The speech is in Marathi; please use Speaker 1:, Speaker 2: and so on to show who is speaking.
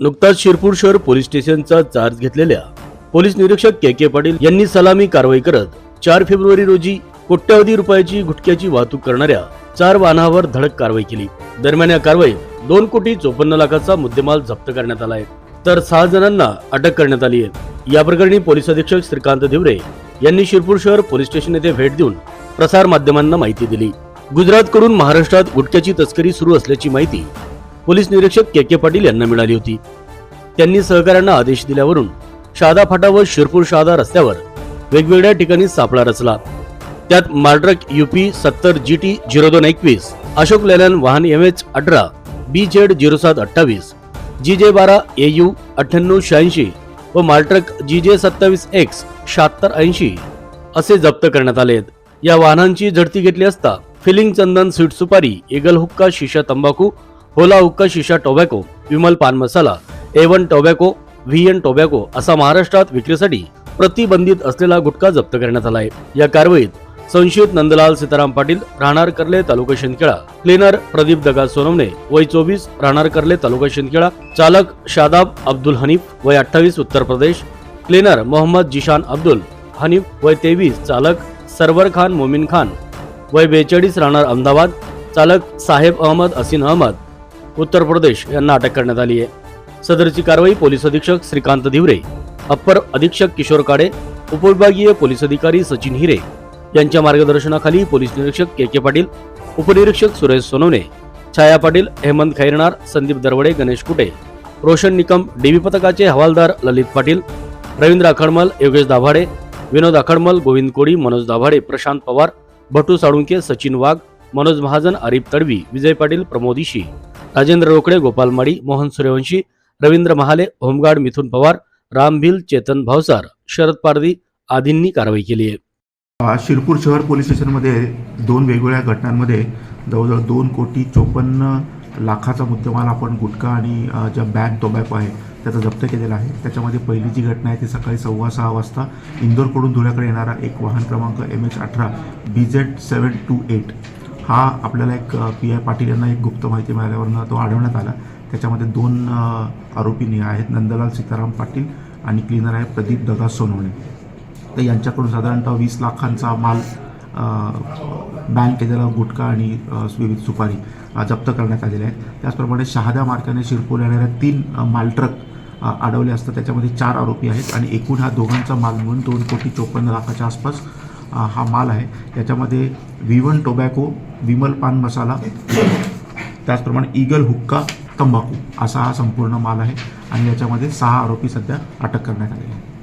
Speaker 1: नुकताच शिरपूर शहर पोलीस स्टेशनचा चार्ज घेतलेल्या पोलीस निरीक्षक के के पाटील यांनी सलामी कारवाई करत चार फेब्रुवारी रोजी कोट्यवधी रुपयाची गुटख्याची वाहतूक करणाऱ्या चार वाहनावर धडक कारवाई केली. दरम्यान या कारवाईत दोन कोटी चोपन्न लाखाचा मुद्देमाल जप्त करण्यात आला आहे. तर सहा जणांना अटक करण्यात आली आहे. या प्रकरणी पोलीस अधीक्षक श्रीकांत धिवरे यांनी शिरपूर शहर पोलीस स्टेशन येथे भेट देऊन प्रसार माध्यमांना माहिती दिली. गुजरातकडून महाराष्ट्रात गुटख्याची तस्करी सुरू असल्याची माहिती पोलीस निरीक्षक के के पाटील यांना मिळाली होती. त्यांनी सहकाऱ्यांना आदेश दिल्यावरून शहादा फाटा व शिरपूर शहादा रस्त्यावर वेगवेगळ्या ठिकाणी सापळा रचला. त्यात मार्ड्रक युपी सत्तर जी टी झिरो दोन एकवीस अशोक लेलन वाहन एम एच अठरा बी झेड झिरो सात अठ्ठावीस जी जे बारा ए यू अठ्ठ्याण्णव शहाऐंशी व मालट्रक जी जे सत्तावीस एक्स शहात्तर ऐंशी असे जप्त करण्यात आले आहेत या वाहनांची झडती घेतली असता filling Chandan sweet supari eagle हुक्का शिशा तंबाखू होला हुक्का shisha tobacco Vimal Pan Masala A one tobacco V N tobacco असा महाराष्ट्रात विक्रीसाठी प्रतिबंधित असलेला गुटखा जप्त करण्यात आला आहे या कारवाईत संशयित नंदलाल सीताराम पाटील राहणार कर्ले तालुका शिंदखेडा क्लिनर प्रदीप दगा सोनवणे वय चोवीस राहणार कर्ले तालुका शिंदखेडा चालक शादाब अब्दुल हनीफ वय अठ्ठावीस उत्तर प्रदेश क्लिनर मोहम्मद जिशान अब्दुल हनीफ वय तेवीस चालक सरवर खान मोमीन खान वय बेचाळीस राहणार अहमदाबाद चालक साहेब अहमद असिन अहमद उत्तर प्रदेश यांना अटक करण्यात आली आहे. सदरची कारवाई पोलीस अधीक्षक श्रीकांत धिवरे अप्पर अधीक्षक किशोर काडे उपविभागीय पोलीस अधिकारी सचिन हिरे यांच्या मार्गदर्शनाखाली पोलीस निरीक्षक के के पाटील उपनिरीक्षक सुरेश सोनवणे छाया पाटील हेमंत खैरनार संदीप दरवडे गणेश कुटे रोशन निकम डीबी पथकाचे हवालदार ललित पाटील रवींद्र आखडमल योगेश दाभाडे विनोद आखडमल गोविंद कोडी मनोज दाभाडे प्रशांत पवार भटू साळुंके सचिन वाघ मनोज महाजन आरिफ तडवी विजय पाटील प्रमोद इशी राजेंद्र रोकडे गोपाल माडी मोहन सूर्यवंशी रवींद्र महाले होमगार्ड मिथुन पवार राम भिल चेतन भावसार शरद पारदी आदींनी कारवाई केली आहे.
Speaker 2: शिरपूर शहर पोलीस स्टेशनमध्ये दोन वेगवेगळ्या घटनांमध्ये जवळजवळ दोन कोटी चोपन्न लाखाचा मुद्देमाल आपण गुटखा आणि ज्या बॅग टोबॅको आहे त्याचा जप्त केलेला आहे. त्याच्यामध्ये पहिली जी घटना आहे ती सकाळी सव्वा सहा वाजता इंदोरकडून धुळ्याकडे येणारा एक वाहन क्रमांक एम एच अठरा B Z seven two eight हा आपल्याला एक पी आय पाटील यांना एक गुप्त माहिती मिळाल्यावरनं तो आढळण्यात आला. त्याच्यामध्ये दोन अ, आरोपी आहेत नंदलाल सीताराम पाटील आणि क्लीनर आहे प्रदीप दगा सोनवणे. तर यांच्याकडून साधारणतः वीस लाखांचा माल बँक केलेला गुटखा आणि विविध सुपारी जप्त करण्यात आलेले आहे त्याचप्रमाणे शहादा मार्गाने शिरपूर येणाऱ्या तीन मालट्रक अडवले असतात त्याच्यामध्ये चार आरोपी आहेत आणि एकूण हा दोघांचा माल मिळून दोन कोटी चोपन्न लाखाच्या आसपास हा माल आहे. याच्यामध्ये व्ही वन टोबॅको विमल पान मसाला त्याचप्रमाणे ईगल हुक्का तंबाखू असा हा संपूर्ण माल आहे. आणि याच्यामध्ये सहा आरोपी सध्या अटक करण्यात आलेली आहेत.